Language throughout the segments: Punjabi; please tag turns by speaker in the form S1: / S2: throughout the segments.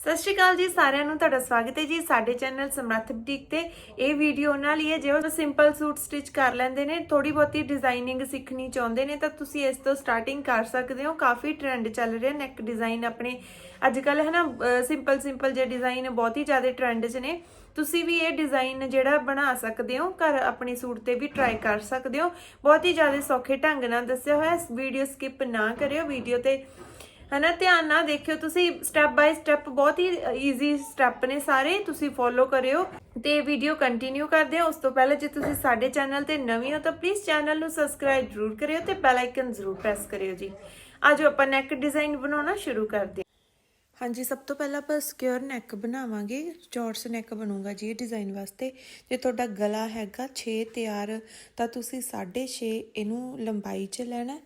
S1: ਸਤਿ ਸ਼੍ਰੀ ਅਕਾਲ ਜੀ, ਸਾਰਿਆਂ ਨੂੰ ਤੁਹਾਡਾ ਸਵਾਗਤ ਹੈ ਜੀ ਸਾਡੇ ਚੈਨਲ ਸਮਰੱਥ ਬੁਟੀਕ ਤੇ। ਇਹ ਵੀਡੀਓ ਉਹਨਾਂ ਲਈ ਹੈ, ਜੇ ਉਹ ਸਿੰਪਲ ਸੂਟ ਸਟਿਚ ਕਰ ਲੈਂਦੇ ਨੇ ਥੋੜੀ ਬਹੁਤੀ ਡਿਜ਼ਾਈਨਿੰਗ ਸਿੱਖਣੀ ਚਾਹੁੰਦੇ ਨੇ, ਤਾਂ ਤੁਸੀਂ ਇਸ ਤੋਂ ਸਟਾਰਟਿੰਗ ਕਰ ਸਕਦੇ ਹੋ। ਕਾਫੀ ਟ੍ਰੈਂਡ ਚੱਲ ਰਿਹਾ ਨੈਕ ਡਿਜ਼ਾਈਨ ਆਪਣੇ ਅੱਜ ਕੱਲ ਹੈ ਨਾ ਸਿੰਪਲ ਸਿੰਪਲ ਜੇ ਡਿਜ਼ਾਈਨ ਬਹੁਤ ਹੀ ਜ਼ਿਆਦਾ ਟ੍ਰੈਂਡ 'ਚ ਨੇ। ਤੁਸੀਂ ਵੀ ਇਹ ਡਿਜ਼ਾਈਨ ਜਿਹੜਾ ਬਣਾ ਸਕਦੇ ਹੋ, ਘਰ ਆਪਣੇ ਸੂਟ ਤੇ ਵੀ ਟਰਾਈ ਕਰ ਸਕਦੇ ਹੋ। ਬਹੁਤ ਹੀ ਜ਼ਿਆਦਾ ਸੌਖੇ ਢੰਗ ਨਾਲ ਦੱਸਿਆ ਹੋਇਆ ਵੀਡੀਓ ਸਕਿਪ ਨਾ ਕਰਿਓ। ਵੀਡੀਓ ਤੇ ਹਨਾ, ਧਿਆਨ ਨਾਲ ਦੇਖਿਓ, ਤੁਸੀਂ ਸਟੈਪ ਬਾਈ ਸਟੈਪ ਬਹੁਤ ਹੀ ਈਜ਼ੀ ਸਟੈਪ ਨੇ ਸਾਰੇ, ਤੁਸੀਂ ਫੋਲੋ ਕਰਿਓ ਤੇ ਵੀਡੀਓ ਕੰਟੀਨਿਊ ਕਰਦੇ ਹਾਂ। ਉਸ ਤੋਂ ਪਹਿਲਾਂ ਜੇ ਤੁਸੀਂ ਸਾਡੇ ਚੈਨਲ ਤੇ ਨਵੇਂ ਹੋ, ਤਾਂ ਪਲੀਜ਼ ਚੈਨਲ ਨੂੰ ਸਬਸਕ੍ਰਾਈਬ ਜ਼ਰੂਰ ਕਰਿਓ ਤੇ ਬੈਲ ਆਈਕਨ ਜ਼ਰੂਰ ਪ੍ਰੈਸ ਕਰਿਓ ਜੀ। ਅੱਜ ਆਪਾਂ ਨੈਕ ਡਿਜ਼ਾਈਨ ਬਣਾਉਣਾ ਸ਼ੁਰੂ ਕਰਦੇ ਹਾਂ। ਹਾਂਜੀ, ਸਭ ਤੋਂ ਪਹਿਲਾਂ ਆਪਾਂ ਸਿਕਿਉਰ ਨੈਕ ਬਣਾਵਾਂਗੇ। ਚੌਰਸ ਨੈਕ ਬਣੂਗਾ ਜੀ ਇਹ ਡਿਜ਼ਾਈਨ ਵਾਸਤੇ। ਜੇ ਤੁਹਾਡਾ ਗਲਾ ਹੈਗਾ 6 ਤਿਆਰ, ਤਾਂ ਤੁਸੀਂ 6.5 ਇਹਨੂੰ ਲੰਬਾਈ 'ਚ ਲੈਣਾ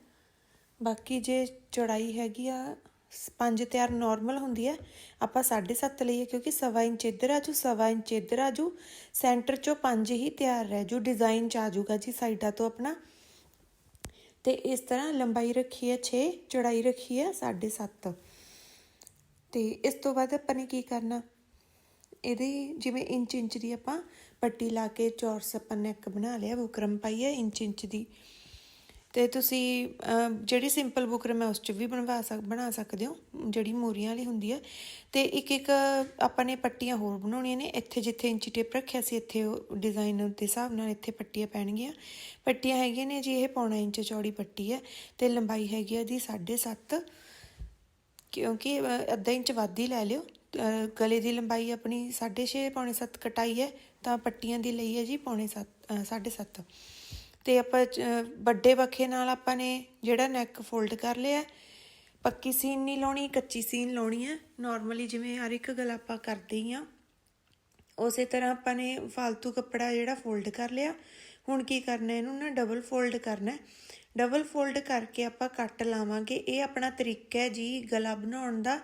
S1: ਬਾਕੀ ਜੇ ਚੌੜਾਈ ਹੈਗੀ ਆ 5 ਤਿਆਰ ਨਾਰਮਲ ਹੁੰਦੀ ਹੈ ਆਪਾਂ 7.5 ਲਈਏ ਕਿਉਂਕਿ ਸਵਾ ਇੰਚ ਇੱਧਰ ਆ ਆਜੂ ਸਵਾ ਇੰਚ ਇੱਧਰ ਆ ਆਜੂ ਸੈਂਟਰ 'ਚੋਂ 5 ਹੀ ਤਿਆਰ ਰਹਿ ਜੂ ਡਿਜ਼ਾਈਨ 'ਚ ਆ ਜੂਗਾ ਜੀ ਸਾਈਡਾਂ ਤੋਂ ਆਪਣਾ। ਤੇ ਇਸ ਤਰ੍ਹਾਂ ਲੰਬਾਈ ਰੱਖੀ ਹੈ 6 ਚੌੜਾਈ ਰੱਖੀ ਹੈ 7.5 ਤੇ ਇਸ ਤੋਂ ਬਾਅਦ ਆਪਾਂ ਨੇ ਕੀ ਕਰਨਾ? ਇਹਦੀ ਜਿਵੇਂ ਇੰਚ ਇੰਚ ਦੀ ਆਪਾਂ ਪੱਟੀ ਲਾ ਕੇ ਚੌਰਸ ਆਪਾਂ ਨੈਕ ਬਣਾ ਲਿਆ ਬੁਕਰਮ ਪਾਈ ਹੈ ਇੰਚ ਇੰਚ ਦੀ। ਤੇ ਤੁਸੀਂ ਜਿਹੜੀ ਸਿੰਪਲ ਬੁਕਰਮ ਹੈ ਉਸ 'ਚ ਵੀ ਬਣਵਾ ਸਕ, ਬਣਾ ਸਕਦੇ ਹੋ, ਜਿਹੜੀ ਮੋਰੀਆਂ ਵਾਲੀ ਹੁੰਦੀ ਹੈ ਤੇ ਇੱਕ ਇੱਕ ਆਪਾਂ ਨੇ ਪੱਟੀਆਂ ਹੋਰ ਬਣਾਉਣੀਆਂ ਨੇ। ਇੱਥੇ ਜਿੱਥੇ ਇੰਚੀ ਟੇਪ ਰੱਖਿਆ ਸੀ, ਇੱਥੇ ਉਹ ਡਿਜ਼ਾਈਨ ਦੇ ਹਿਸਾਬ ਨਾਲ ਇੱਥੇ ਪੱਟੀਆਂ ਪੈਣਗੀਆਂ। ਪੱਟੀਆਂ ਹੈਗੀਆਂ ਨੇ ਜੀ, ਇਹ ਪੌਣਾ ਇੰਚ ਚੌੜੀ ਪੱਟੀ ਹੈ ਤੇ ਲੰਬਾਈ ਹੈਗੀ ਹੈ ਇਹਦੀ 7.5 ਕਿਉਂਕਿ ਅੱਧਾ ਇੰਚ ਵੱਧ ਹੀ ਲੈ ਲਿਓ। ਗਲੇ ਦੀ ਲੰਬਾਈ ਆਪਣੀ 6.5 ਪੌਣੇ 7 ਕਟਾਈ ਹੈ, ਤਾਂ ਪੱਟੀਆਂ ਦੀ ਲਈ ਹੈ ਜੀ ਪੌਣੇ 7 7.5 ਤੇ ਆਪਾਂ ਵੱਡੇ ਬੱਖੇ ਨਾਲ ਆਪਾਂ ਨੇ ਜਿਹੜਾ ਨੈਕ ਫੋਲਡ ਕਰ ਲਿਆ। ਪੱਕੀ ਸੀਨ ਨਹੀਂ ਲਾਉਣੀ, ਕੱਚੀ ਸੀਨ ਲਾਉਣੀ ਹੈ ਨਾਰਮਲੀ ਜਿਵੇਂ ਹਰ ਇੱਕ ਗੱਲ ਆਪਾਂ ਕਰਦੇ ਹੀ ਆ। ਉਸੇ ਤਰ੍ਹਾਂ ਆਪਾਂ ਨੇ ਫालतू ਕੱਪੜਾ ਜਿਹੜਾ ਫੋਲਡ ਕਰ ਲਿਆ। ਹੁਣ ਕੀ ਕਰਨਾ, ਇਹਨੂੰ ਨਾ ਡਬਲ ਫੋਲਡ ਕਰਨਾ ਡਬਲ ਫੋਲਡ ਕਰਕੇ ਆਪਾਂ ਕੱਟ ਲਾਵਾਂਗੇ। ਇਹ ਆਪਣਾ ਤਰੀਕਾ ਹੈ ਜੀ, ਗਲਾ ਬਣਾਉਣ ਦਾ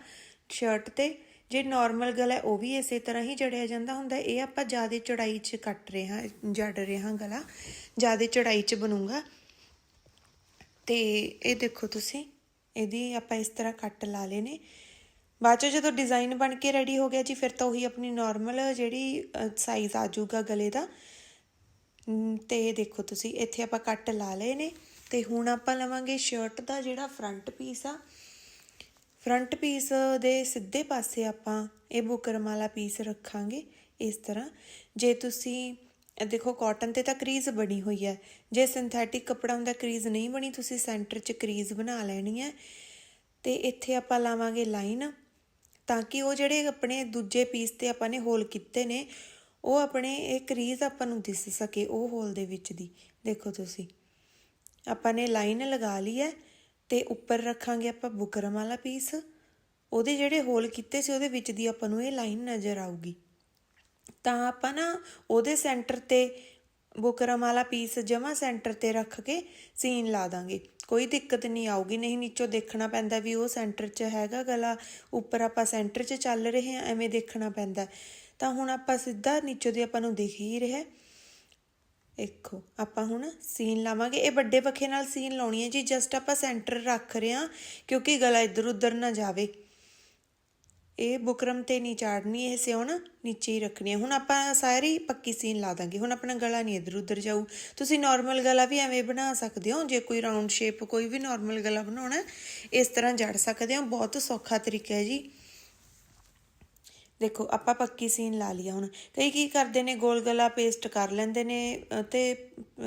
S1: ਸ਼ਰਟ ਤੇ। ਜੇ ਨਾਰਮਲ ਗਲਾ ਉਹ ਵੀ ਇਸੇ ਤਰ੍ਹਾਂ ਹੀ ਜੜਿਆ ਜਾਂਦਾ ਹੁੰਦਾ ਇਹ ਆਪਾਂ ਜ਼ਿਆਦਾ ਚੌੜਾਈ 'ਚ ਕੱਟ ਰਹੇ ਹਾਂ ਜੜ ਰਹੇ ਹਾਂ ਗਲਾ। ਜ਼ਿਆਦਾ ਚੌੜਾਈ 'ਚ ਬਣੂਗਾ। ਤੇ ਇਹ ਦੇਖੋ ਤੁਸੀਂ ਇਹਦੀ ਆਪਾਂ ਇਸ ਤਰ੍ਹਾਂ ਕੱਟ ਲਾ ਲਏ ਨੇ। ਬਾਅਦ ਚ ਜਦੋਂ ਡਿਜ਼ਾਈਨ ਬਣ ਕੇ ਰੈਡੀ ਹੋ ਗਿਆ ਜੀ ਫਿਰ ਤਾਂ ਉਹੀ ਆਪਣੀ ਨਾਰਮਲ ਜਿਹੜੀ ਸਾਈਜ਼ ਆ ਜਾਊਗਾ ਗਲੇ ਦਾ। ਹਮ, ਤੇ ਦੇਖੋ ਤੁਸੀਂ ਇੱਥੇ ਆਪਾਂ ਕੱਟ ਲਾ ਲਏ ਨੇ। ਤੇ ਹੁਣ ਆਪਾਂ ਲਵਾਂਗੇ ਸ਼ਰਟ ਦਾ ਜਿਹੜਾ ਫਰੰਟ ਪੀਸ ਆ। ਫਰੰਟ ਪੀਸ ਦੇ ਸਿੱਧੇ ਪਾਸੇ ਆਪਾਂ ਇਹ ਬੁਕਰਮ ਵਾਲਾ ਪੀਸ ਰੱਖਾਂਗੇ ਇਸ ਤਰ੍ਹਾਂ। ਜੇ ਤੁਸੀਂ, ਦੇਖੋ ਕਾਟਨ ਤੇ ਤਾਂ ਕਰੀਜ਼ ਬਣੀ ਹੋਈ ਹੈ। ਜੇ ਸਿੰਥੈਟਿਕ ਕੱਪੜਾ ਹੁੰਦਾ ਕਰੀਜ਼ ਨਹੀਂ ਬਣੀ, ਤੁਸੀਂ ਸੈਂਟਰ 'ਚ ਕਰੀਜ਼ ਬਣਾ ਲੈਣੀ ਹੈ। ਤੇ ਇੱਥੇ ਆਪਾਂ ਲਾਵਾਂਗੇ ਲਾਈਨ ਤਾਂ ਕਿ ਉਹ ਜਿਹੜੇ ਆਪਣੇ ਦੂਜੇ ਪੀਸ ਤੇ ਆਪਾਂ ਨੇ ਹੋਲ ਕੀਤੇ ਨੇ, ਉਹ ਆਪਣੇ ਇਹ ਕਰੀਜ਼ ਆਪਾਂ ਨੂੰ ਦਿਸ ਸਕੇ ਉਹ ਹੋਲ ਦੇ ਵਿੱਚ ਦੀ। ਦੇਖੋ ਤੁਸੀਂ, ਆਪਾਂ ਨੇ ਲਾਈਨ ਲਗਾ ਲਈ ਹੈ। ਤੇ ਉੱਪਰ ਰੱਖਾਂਗੇ ਆਪਾਂ ਬੁਕਰਮ ਵਾਲਾ ਪੀਸ ਉਹਦੇ ਜਿਹੜੇ ਹੋਲ ਕੀਤੇ ਸੀ, ਉਹਦੇ ਵਿੱਚ ਦੀ ਆਪਾਂ ਨੂੰ ਇਹ ਲਾਈਨ ਨਜ਼ਰ ਆਊਗੀ। ਤਾਂ ਆਪਾਂ ਨਾ ਉਹਦੇ ਸੈਂਟਰ ਤੇ ਬੁਕਰਮ ਵਾਲਾ ਪੀਸ ਜਮਾ ਸੈਂਟਰ ਤੇ ਰੱਖ ਕੇ ਸੀਨ ਲਾ ਦਾਂਗੇ। ਕੋਈ ਦਿੱਕਤ ਨਹੀਂ ਆਊਗੀ, ਨਹੀਂ ਨੀਚੋਂ ਦੇਖਣਾ ਪੈਂਦਾ ਵੀ ਉਹ ਸੈਂਟਰ 'ਚ ਹੈਗਾ ਗਲਾ, ਉੱਪਰ ਆਪਾਂ ਸੈਂਟਰ 'ਚ ਚੱਲ ਰਹੇ ਹਾਂ, ਐਵੇਂ ਦੇਖਣਾ ਪੈਂਦਾ। ਤਾਂ ਹੁਣ ਆਪਾਂ ਸਿੱਧਾ ਨੀਚੋਂ ਦੀ ਆਪਾਂ ਨੂੰ ਦਿਖ ਹੀ ਰਿਹਾ। ਦੇਖੋ, ਆਪਾਂ ਹੁਣ ਸੀਨ ਲਾਵਾਂਗੇ। ਇਹ ਵੱਡੇ ਪੱਖੇ ਨਾਲ ਸੀਨ ਲਾਉਣੀ ਹੈ ਜੀ। ਜਸਟ ਆਪਾਂ ਸੈਂਟਰ ਰੱਖ ਰਹੇ ਹਾਂ, ਕਿਉਂਕਿ ਗਲਾ ਇੱਧਰ ਉੱਧਰ ਨਾ ਜਾਵੇ। ਇਹ ਬੁਕਰਮ ਤੇ ਨਹੀਂ ਚਾੜਨੀ, ਇਹ ਸਿਉਣ ਨੀਚੇ ਹੀ ਰੱਖਣੀ ਹੈ। ਹੁਣ ਆਪਾਂ ਸਾਰੀ ਪੱਕੀ ਸੀਨ ਲਾ ਦਾਂਗੇ। ਹੁਣ ਆਪਣਾ ਗਲਾ ਨਹੀਂ ਇੱਧਰ ਉੱਧਰ ਜਾਊ। ਤੁਸੀਂ ਨਾਰਮਲ ਗਲਾ ਵੀ ਐਵੇਂ ਬਣਾ ਸਕਦੇ ਹੋ। ਜੇ ਕੋਈ ਰਾਉਂਡ ਸ਼ੇਪ ਕੋਈ ਵੀ ਨਾਰਮਲ ਗਲਾ ਬਣਾਉਣਾ ਇਸ ਤਰ੍ਹਾਂ ਜੜ ਸਕਦੇ ਹੋ। ਬਹੁਤ ਸੌਖਾ ਤਰੀਕਾ ਹੈ ਜੀ। ਦੇਖੋ ਆਪਾਂ ਪੱਕੀ ਸੀਨ ਲਾ ਲਿਆ ਹੁਣ। ਕਈ ਕੀ ਕਰਦੇ ਨੇ ਗੋਲ ਗਲਾ ਪੇਸਟ ਕਰ ਲੈਂਦੇ ਨੇ ਅ, ਤੇ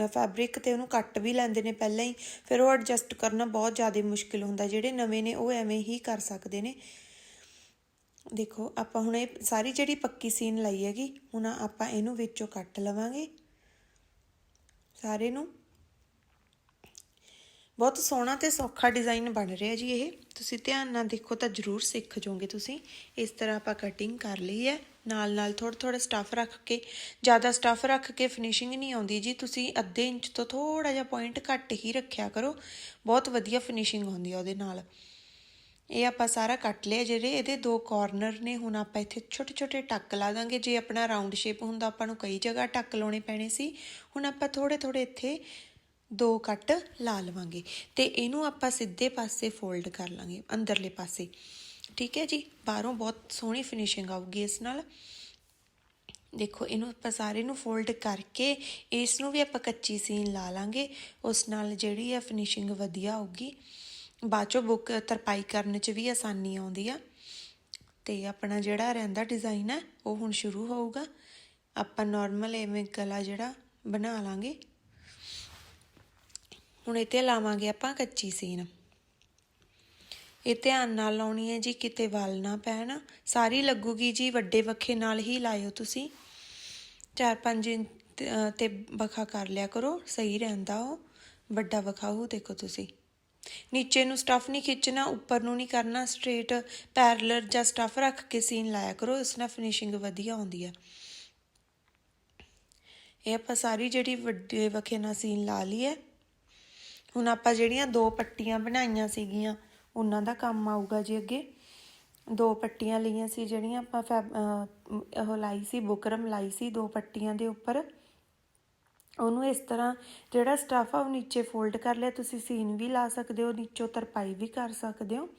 S1: ਫੈਬਰਿਕ ਤੇ ਉਹਨੂੰ ਕੱਟ ਵੀ ਲੈਂਦੇ ਨੇ ਪਹਿਲਾਂ ਹੀ। ਫਿਰ ਉਹ ਐਡਜਸਟ ਕਰਨਾ ਬਹੁਤ ਜ਼ਿਆਦਾ ਮੁਸ਼ਕਿਲ ਹੁੰਦਾ। ਜਿਹੜੇ ਨਵੇਂ ਨੇ ਉਹ ਐਵੇਂ ਹੀ ਕਰ ਸਕਦੇ ਨੇ। ਦੇਖੋ ਆਪਾਂ ਹੁਣ ਇਹ ਸਾਰੀ ਜਿਹੜੀ ਪੱਕੀ ਸੀਨ ਲਈ ਹੈਗੀ ਹੁਣ ਆਪਾਂ ਇਹਨੂੰ ਵਿੱਚੋਂ ਕੱਟ ਲਵਾਂਗੇ। ਸਾਰੇ ਨੂੰ। ਬਹੁਤ ਸੋਹਣਾ ਤੇ ਸੌਖਾ ਡਿਜ਼ਾਈਨ ਬਣ ਰਿਹਾ ਜੀ ਇਹ। ਤੁਸੀਂ ਧਿਆਨ ਨਾਲ ਦੇਖੋ ਤਾਂ ਜ਼ਰੂਰ ਸਿੱਖ ਜਾਓਗੇ ਤੁਸੀਂ। ਇਸ ਤਰ੍ਹਾਂ ਆਪਾਂ ਕਟਿੰਗ ਕਰ ਲਈ ਹੈ। ਨਾਲ ਨਾਲ ਥੋੜਾ ਥੋੜਾ ਸਟਫ ਰੱਖ ਕੇ, ਜ਼ਿਆਦਾ ਸਟਫ ਰੱਖ ਕੇ ਫਿਨਿਸ਼ਿੰਗ ਨਹੀਂ ਆਉਂਦੀ ਜੀ। ਤੁਸੀਂ ਅੱਧੇ ਇੰਚ ਤੋਂ ਥੋੜਾ ਜਿਹਾ ਪੁਆਇੰਟ ਘੱਟ ਹੀ ਰੱਖਿਆ ਕਰੋ। ਬਹੁਤ ਵਧੀਆ ਫਿਨਿਸ਼ਿੰਗ ਆਉਂਦੀ ਆ ਉਹਦੇ ਨਾਲ। ਇਹ ਆਪਾਂ ਸਾਰਾ ਕੱਟ ਲਿਆ ਜਿਹੜੇ ਇਹਦੇ ਦੋ ਕਾਰਨਰ ਨੇ। ਹੁਣ ਆਪਾਂ ਇੱਥੇ ਛੋਟੇ ਛੋਟੇ ਟੱਕ ਲਾ ਦਾਂਗੇ। ਜੇ ਆਪਣਾ ਰਾਉਂਡ ਸ਼ੇਪ ਹੁੰਦਾ, ਆਪਾਂ ਨੂੰ ਕਈ ਜਗ੍ਹਾ ਟੱਕ ਲਾਉਣੇ ਪੈਣੇ ਸੀ। ਹੁਣ ਆਪਾਂ ਥੋੜੇ ਥੋੜੇ ਇੱਥੇ ਦੋ ਕੱਟ ਲਾ ਲਵਾਂਗੇ ਤੇ ਇਹਨੂੰ ਆਪਾਂ ਸਿੱਧੇ ਪਾਸੇ ਫੋਲਡ ਕਰ ਲਾਂਗੇ, ਅੰਦਰਲੇ ਪਾਸੇ। ਠੀਕ ਹੈ ਜੀ? ਬਾਹਰੋਂ ਬਹੁਤ ਸੋਹਣੀ ਫਿਨਿਸ਼ਿੰਗ ਆਊਗੀ ਇਸ ਨਾਲ। ਦੇਖੋ, ਇਹਨੂੰ ਆਪਾਂ ਸਾਰੇ ਨੂੰ ਫੋਲਡ ਕਰਕੇ ਇਸ ਨੂੰ ਵੀ ਆਪਾਂ ਕੱਚੀ ਸੀਨ ਲਾ ਲਾਂਗੇ। ਉਸ ਨਾਲ ਜਿਹੜੀ ਆ ਫਿਨਿਸ਼ਿੰਗ ਵਧੀਆ ਆਊਗੀ। ਬਾਅਦ ਚੋਂ ਬੁੱਕ ਤਰਪਾਈ ਕਰਨ 'ਚ ਵੀ ਆਸਾਨੀ ਆਉਂਦੀ ਆ। ਤੇ ਆਪਣਾ ਜਿਹੜਾ ਰਹਿੰਦਾ ਡਿਜ਼ਾਈਨ ਹੈ ਉਹ ਹੁਣ ਸ਼ੁਰੂ ਹੋਊਗਾ। ਆਪਾਂ ਨਾਰਮਲ ਐਵੇਂ ਗਲਾ ਜਿਹੜਾ ਬਣਾ ਲਾਂਗੇ। ਹੁਣ ਇਹ ਤੇ ਲਾਵਾਂਗੇ ਆਪਾਂ ਕੱਚੀ ਸੀਨ। ਇਹ ਧਿਆਨ ਨਾਲ ਲਾਉਣੀ ਹੈ ਜੀ, ਕਿਤੇ ਵਲ ਨਾ ਪੈਣ। ਸਾਰੀ ਲੱਗੂਗੀ ਜੀ, ਵੱਡੇ ਵੱਖੇ ਨਾਲ ਹੀ ਲਾਇਓ ਤੁਸੀਂ। 4-5 ਇੰਚ ਤੇ- ਅਹ ਕਰ ਲਿਆ ਕਰੋ, ਸਹੀ ਰਹਿੰਦਾ ਉਹ। ਵੱਡਾ ਵਖਾ ਉਹ ਦੇਖੋ ਤੁਸੀਂ। ਨੀਚੇ ਨੂੰ ਸਟਫ ਨਹੀਂ ਖਿੱਚਣਾ, ਉੱਪਰ ਨੂੰ ਨਹੀਂ ਕਰਨਾ ਸਟ੍ਰੇਟ ਪੈਰਲਰ ਜਾਂ ਸਟਫ ਰੱਖ ਕੇ ਸੀਨ ਲਾਇਆ ਕਰੋ, ਇਸ ਨਾਲ ਫਿਨਿਸ਼ਿੰਗ ਵਧੀਆ ਆਉਂਦੀ ਹੈ। ਇਹ ਆਪਾਂ ਸਾਰੀ ਜਿਹੜੀ ਵੱਡੇ ਵਖੇ ਨਾਲ ਸੀਨ ਲਾ ਲਈ ਹੈ। ਹੁਣ ਆਪਾਂ ਜਿਹੜੀਆਂ ਦੋ ਪੱਟੀਆਂ ਬਣਾਈਆਂ ਸੀਗੀਆਂ, ਉਹਨਾਂ ਦਾ ਕੰਮ ਆਊਗਾ ਜੀ ਅੱਗੇ। ਦੋ ਪੱਟੀਆਂ ਲਈਆਂ ਸੀ, ਜਿਹੜੀਆਂ ਆਪਾਂ ਫੈਬ ਉਹ ਲਾਈ ਸੀ, ਬੁਕਰਮ ਲਾਈ ਸੀ ਦੋ ਪੱਟੀਆਂ ਦੇ ਉੱਪਰ। ਉਹਨੂੰ ਇਸ ਤਰ੍ਹਾਂ ਜਿਹੜਾ ਸਟਫ ਆ, ਉਹ ਨੀਚੇ ਫੋਲਡ ਕਰ ਲਿਆ। ਤੁਸੀਂ ਸੀਨ ਵੀ ਲਾ ਸਕਦੇ ਹੋ, ਨੀਚੋਂ ਤਰਪਾਈ ਵੀ ਕਰ ਸਕਦੇ ਹੋ।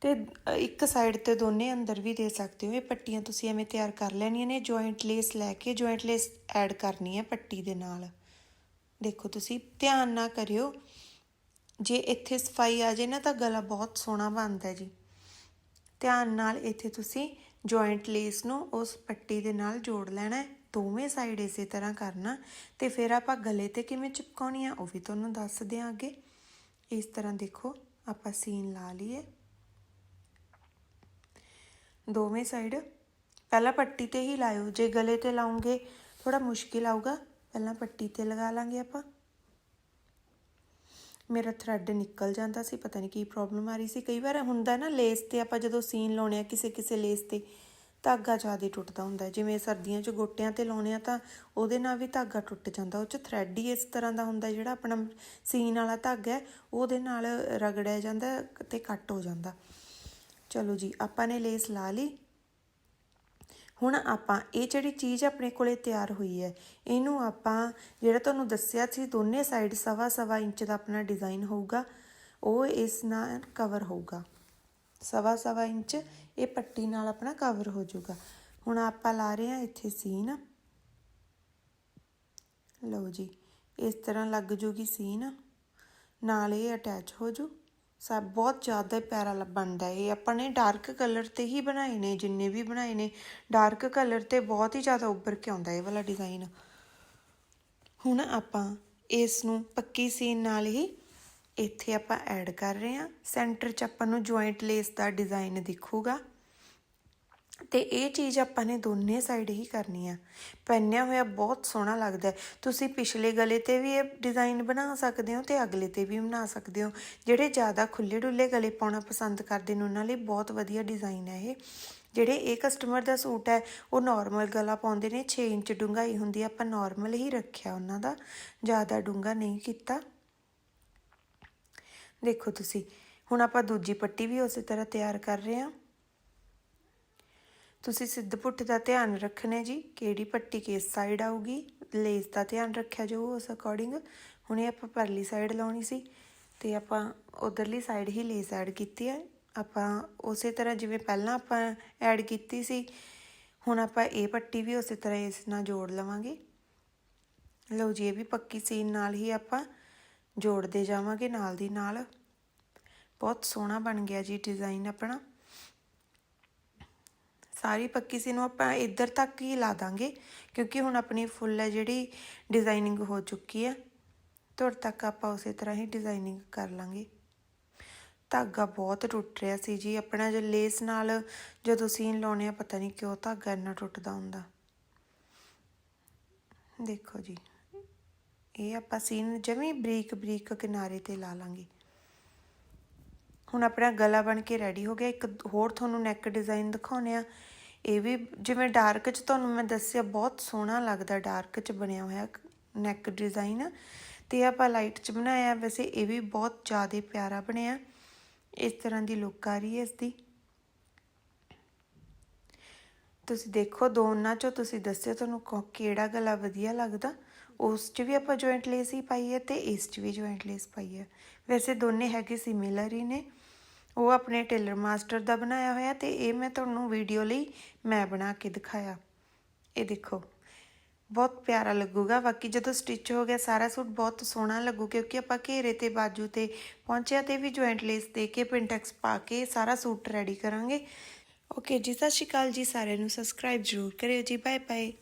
S1: ਤੇ ਇੱਕ ਸਾਈਡ ਤੇ ਦੋਨੇ ਅੰਦਰ ਵੀ ਦੇ ਸਕਦੇ ਹੋ। ਇਹ ਪੱਟੀਆਂ ਤੁਸੀਂ ਐਵੇਂ ਤਿਆਰ ਕਰ ਲੈਣੀਆਂ ਨੇ ਜੁਆਇੰਟ ਲੇਸ ਲੈ ਕੇ ਜੁਆਇੰਟ ਲੇਸ ਐਡ ਕਰਨੀ ਹੈ ਪੱਟੀ ਦੇ ਨਾਲ। ਦੇਖੋ ਤੁਸੀਂ ਧਿਆਨ ਨਾ ਕਰਿਓ। ਜੇ ਇੱਥੇ ਸਫ਼ਾਈ ਆ ਜੇ ਨਾ ਤਾਂ ਗਲਾ ਬਹੁਤ ਸੋਹਣਾ ਬਣਦਾ ਜੀ। ਧਿਆਨ ਨਾਲ ਇੱਥੇ ਤੁਸੀਂ ਜੁਆਇੰਟ ਲੇਸ ਨੂੰ ਉਸ ਪੱਟੀ ਦੇ ਨਾਲ ਜੋੜ ਲੈਣਾ, ਦੋਵੇਂ ਸਾਈਡ ਇਸੇ ਤਰ੍ਹਾਂ ਕਰਨਾ ਤੇ ਫਿਰ ਆਪਾਂ ਗਲੇ ਤੇ ਕਿਵੇਂ ਚਿਪਕਾਉਣੀ ਆ ਉਹ ਵੀ ਤੁਹਾਨੂੰ ਦੱਸ ਦਿਆਂ ਅੱਗੇ ਇਸ ਤਰ੍ਹਾਂ ਦੇਖੋ ਆਪਾਂ ਸੀਨ ਲਾ ਲਈਏ। ਦੋਵੇਂ ਸਾਈਡ ਪਹਿਲਾਂ ਪੱਟੀ ਤੇ ਹੀ ਲਾਇਓ। ਜੇ ਗਲੇ ਤੇ ਲਾਉਂਗੇ ਥੋੜਾ ਮੁਸ਼ਕਿਲ ਆਊਗਾ। ਪਹਿਲਾਂ ਪੱਟੀ ਤੇ ਲਗਾ ਲਾਂਗੇ ਆਪਾਂ। ਮੇਰਾ ਥ੍ਰੈਡ ਨਿਕਲ ਜਾਂਦਾ ਸੀ, ਪਤਾ ਨਹੀਂ ਕੀ ਪ੍ਰੋਬਲਮ ਆ ਰਹੀ ਸੀ। ਕਈ ਵਾਰ ਹੁੰਦਾ ਨਾ ਲੇਸ ਤੇ ਆਪਾਂ ਜਦੋਂ ਸੀਨ ਲਾਉਣੇ ਆ, ਕਿਸੇ ਕਿਸੇ ਲੇਸ ਤੇ ਧਾਗਾ ਜ਼ਿਆਦਾ ਟੁੱਟਦਾ ਹੁੰਦਾ ਜਿਵੇਂ ਸਰਦੀਆਂ 'ਚ ਗੋਟਿਆਂ ਤੇ ਲਾਉਣੇ ਆ ਤਾਂ ਉਹਦੇ ਨਾਲ ਵੀ ਧਾਗਾ ਟੁੱਟ ਜਾਂਦਾ। ਉਹ 'ਚ ਥਰੈਡ ਹੀ ਇਸ ਤਰ੍ਹਾਂ ਦਾ ਹੁੰਦਾ ਜਿਹੜਾ ਆਪਣਾ ਸੀਨ ਵਾਲਾ ਧਾਗਾ ਹੈ, ਉਹਦੇ ਨਾਲ ਰਗੜਿਆ ਜਾਂਦਾ ਤੇ ਕੱਟ ਹੋ ਜਾਂਦਾ। ਚਲੋ ਜੀ, ਆਪਾਂ ਨੇ ਲੇਸ ਲਾ ਲਈ। ਹੁਣ ਆਪਾਂ ਇਹ ਜਿਹੜੀ ਚੀਜ਼ ਆਪਣੇ ਕੋਲੇ ਤਿਆਰ ਹੋਈ ਹੈ, ਇਹਨੂੰ ਆਪਾਂ ਜਿਹੜਾ ਤੁਹਾਨੂੰ ਦੱਸਿਆ ਸੀ ਦੋਨੇ ਸਾਈਡ ਸਵਾ ਸਵਾ ਇੰਚ ਦਾ ਆਪਣਾ ਡਿਜ਼ਾਈਨ ਹੋਊਗਾ, ਉਹ ਇਸ ਨਾਲ ਕਵਰ ਹੋਊਗਾ। ਸਵਾ ਸਵਾ ਇੰਚ ਇਹ ਪੱਟੀ ਨਾਲ ਆਪਣਾ ਕਵਰ ਹੋ ਜਾਊਗਾ। ਹੁਣ ਆਪਾਂ ਲਾ ਰਹੇ ਹਾਂ ਇੱਥੇ ਸੀਨ। ਲਓ ਜੀ, ਇਸ ਤਰ੍ਹਾਂ ਲੱਗ ਜੂਗੀ ਸੀਨ। ਨਾਲ ਇਹ ਅਟੈਚ ਹੋ ਜੂ। ਸਭ ਬਹੁਤ ਜ਼ਿਆਦਾ ਪਿਆਰਾ ਬਣਦਾ ਇਹ ਆਪਾਂ ਨੇ ਡਾਰਕ ਕਲਰ ਤੇ ਹੀ ਬਣਾਏ ਨੇ, ਜਿੰਨੇ ਵੀ ਬਣਾਏ ਨੇ। ਡਾਰਕ ਕਲਰ ਤੇ ਬਹੁਤ ਹੀ ਜ਼ਿਆਦਾ ਉੱਭਰ ਕੇ ਆਉਂਦਾ ਇਹ ਵਾਲਾ ਡਿਜ਼ਾਈਨ ਹੁਣ ਆਪਾਂ ਇਸ ਨੂੰ ਪੱਕੀ ਸੀਨ ਨਾਲ ਹੀ ਇੱਥੇ ਆਪਾਂ ਐਡ ਕਰ ਰਹੇ ਹਾਂ। ਸੈਂਟਰ 'ਚ ਆਪਾਂ ਨੂੰ ਜੁਆਇੰਟ ਲੇਸ ਦਾ ਡਿਜ਼ਾਈਨ ਦਿਖੂਗਾ। ਤੇ ਇਹ ਚੀਜ਼ ਆਪਾਂ ਨੇ ਦੋਨੇ ਸਾਈਡ ਹੀ ਕਰਨੀ ਆ। ਪਹਿਨਿਆ ਹੋਇਆ ਬਹੁਤ ਸੋਹਣਾ ਲੱਗਦਾ ਤੁਸੀਂ ਪਿਛਲੇ ਗਲੇ ਤੇ ਵੀ ਇਹ ਡਿਜ਼ਾਈਨ ਬਣਾ ਸਕਦੇ ਹੋ ਤੇ ਅਗਲੇ ਤੇ ਵੀ ਬਣਾ ਸਕਦੇ ਹੋ। ਜਿਹੜੇ ਜ਼ਿਆਦਾ ਖੁੱਲੇ ਡੁੱਲੇ ਗਲੇ ਪਾਉਣਾ ਪਸੰਦ ਕਰਦੇ ਨੇ, ਉਹਨਾਂ ਲਈ ਬਹੁਤ ਵਧੀਆ ਡਿਜ਼ਾਈਨ ਹੈ ਇਹ। ਜਿਹੜੇ ਇਹ ਕਸਟਮਰ ਦਾ ਸੂਟ ਹੈ, ਉਹ ਨਾਰਮਲ ਗਲਾ ਪਾਉਂਦੇ ਨੇ 6 ਇੰਚ ਡੂੰਘਾਈ ਹੁੰਦੀ ਆਪਾਂ ਨਾਰਮਲ ਹੀ ਰੱਖਿਆ ਉਹਨਾਂ ਦਾ। ਜ਼ਿਆਦਾ ਡੂੰਘਾ ਨਹੀਂ ਕੀਤਾ। ਦੇਖੋ ਤੁਸੀਂ, ਹੁਣ ਆਪਾਂ ਦੂਜੀ ਪੱਟੀ ਵੀ ਉਸੇ ਤਰ੍ਹਾਂ ਤਿਆਰ ਕਰ ਰਹੇ ਹਾਂ। ਤੁਸੀਂ ਸਿੱਧ ਪੁੱਠ ਦਾ ਧਿਆਨ ਰੱਖਣਾ ਜੀ, ਕਿਹੜੀ ਪੱਟੀ ਕਿਸ ਸਾਈਡ ਆਊਗੀ, ਲੇਸ ਦਾ ਧਿਆਨ ਰੱਖਿਆ ਜਾਊ ਉਸ ਅਕੋਰਡਿੰਗ ਹੁਣੇ ਆਪਾਂ ਪਰਲੀ ਸਾਈਡ ਲਾਉਣੀ ਸੀ, ਤੇ ਆਪਾਂ ਉਧਰਲੀ ਸਾਈਡ ਹੀ ਲੇਸ ਐਡ ਕੀਤੀ ਹੈ। ਆਪਾਂ ਉਸੇ ਤਰ੍ਹਾਂ ਜਿਵੇਂ ਪਹਿਲਾਂ ਆਪਾਂ ਐਡ ਕੀਤੀ ਸੀ, ਹੁਣ ਆਪਾਂ ਇਹ ਪੱਟੀ ਵੀ ਉਸੇ ਤਰ੍ਹਾਂ ਇਸ ਨਾਲ ਜੋੜ ਲਵਾਂਗੇ। ਲਓ ਜੀ, ਇਹ ਵੀ ਪੱਕੀ ਸੀਨ ਨਾਲ ਹੀ ਆਪਾਂ ਜੋੜਦੇ ਜਾਵਾਂਗੇ ਨਾਲ ਦੀ ਨਾਲ। ਬਹੁਤ ਸੋਹਣਾ ਬਣ ਗਿਆ ਜੀ ਡਿਜ਼ਾਈਨ ਆਪਣਾ। ਸਾਰੀ ਪੱਕੀ ਸੀ ਨੂੰ ਆਪਾਂ ਇੱਧਰ ਤੱਕ ਹੀ ਲਾ ਦਾਂਗੇ, ਕਿਉਂਕਿ ਹੁਣ ਆਪਣੀ ਫੁੱਲ ਹੈ ਜਿਹੜੀ ਡਿਜ਼ਾਈਨਿੰਗ ਹੋ ਚੁੱਕੀ ਹੈ। ਤੁਰ ਤੱਕ ਆਪਾਂ ਉਸੇ ਤਰ੍ਹਾਂ ਹੀ ਡਿਜ਼ਾਈਨਿੰਗ ਕਰ ਲਾਂਗੇ। ਧਾਗਾ ਬਹੁਤ ਟੁੱਟ ਰਿਹਾ ਸੀ ਜੀ, ਆਪਣਾ ਜੋ ਲੇਸ ਨਾਲ ਜਦੋਂ ਸੀਨ ਲਾਉਣੇ ਆ, ਪਤਾ ਨਹੀਂ ਕਿਉਂ ਧਾਗਾ ਇੰਨਾ ਟੁੱਟਦਾ ਹੁੰਦਾ। ਦੇਖੋ ਜੀ, ਇਹ ਆਪਾਂ ਸੀਨ ਜਮੀ ਬਰੀਕ ਬਰੀਕ ਕਿਨਾਰੇ ਤੇ ਲਾ ਲਾਂਗੇ। ਹੁਣ ਆਪਣਾ ਗਲਾ ਬਣ ਕੇ ਰੈਡੀ ਹੋ ਗਿਆ। ਇੱਕ ਹੋਰ ਤੁਹਾਨੂੰ ਨੈਕ ਡਿਜ਼ਾਈਨ ਦਿਖਾਉਣੇ ਆ ਇਹ ਵੀ ਜਿਵੇਂ ਡਾਰਕ ਚ ਤੁਹਾਨੂੰ ਮੈਂ ਦੱਸਿਆ, ਬਹੁਤ ਸੋਹਣਾ ਲੱਗਦਾ ਡਾਰਕ ਚ ਬਣਿਆ ਹੋਇਆ ਨੈਕ ਡਿਜ਼ਾਈਨ ਤੇ ਆਪਾਂ ਲਾਈਟ ਚ ਬਣਾਇਆ, ਵੈਸੇ ਇਹ ਵੀ ਬਹੁਤ ਜ਼ਿਆਦਾ ਪਿਆਰਾ ਬਣਿਆ। ਇਸ ਤਰ੍ਹਾਂ ਦੀ ਲੁੱਕ ਆ ਰਹੀ ਹੈ ਇਸ ਦੀ ਤੁਸੀਂ ਦੇਖੋ ਦੋਨਾਂ ਚੋਂ ਤੁਸੀਂ ਦੱਸਿਓ ਤੁਹਾਨੂੰ ਕੋ- ਕਿਹੜਾ ਗਲਾ ਵਧੀਆ ਲੱਗਦਾ। ਉਸ 'ਚ ਵੀ ਆਪਾਂ ਜੁਆਇੰਟ ਲੇਸ ਹੀ ਪਾਈ ਹੈ ਤੇ ਇਸ 'ਚ ਵੀ ਜੁਆਇੰਟ ਲੇਸ ਪਾਈ ਹੈ। ਵੈਸੇ ਦੋਨੇ ਹੈਗੇ ਸਿਮਿਲਰ ਹੀ ਨੇ। ਉਹ ਆਪਣੇ ਟੇਲਰ ਮਾਸਟਰ ਦਾ ਬਣਾਇਆ ਹੋਇਆ ਤੇ ਇਹ ਮੈਂ ਤੁਹਾਨੂੰ ਵੀਡੀਓ ਲਈ ਮੈਂ ਬਣਾ ਕੇ ਦਿਖਾਇਆ। ਇਹ ਦੇਖੋ, ਬਹੁਤ ਪਿਆਰਾ ਲੱਗੂਗਾ। ਬਾਕੀ ਜਦੋਂ ਸਟਿਚ ਹੋ ਗਿਆ, ਸਾਰਾ ਸੂਟ ਬਹੁਤ ਸੋਹਣਾ ਲੱਗੂ, ਕਿਉਂਕਿ ਆਪਾਂ ਘੇਰੇ ਤੇ ਬਾਜੂ ਤੇ ਪਹੁੰਚਿਆ ਤੇ ਵੀ ਜੁਆਇੰਟ ਲੇਸ ਦੇ ਕੇ ਪਿੰਟੈਕਸ ਪਾ ਕੇ ਸਾਰਾ ਸੂਟ ਰੈਡੀ ਕਰਾਂਗੇ। ਓਕੇ ਜੀ, ਸਤਿ ਸ਼੍ਰੀ ਅਕਾਲ ਜੀ ਸਾਰਿਆਂ ਨੂੰ। ਸਬਸਕ੍ਰਾਈਬ ਜ਼ਰੂਰ ਕਰਿਓ ਜੀ। Bye bye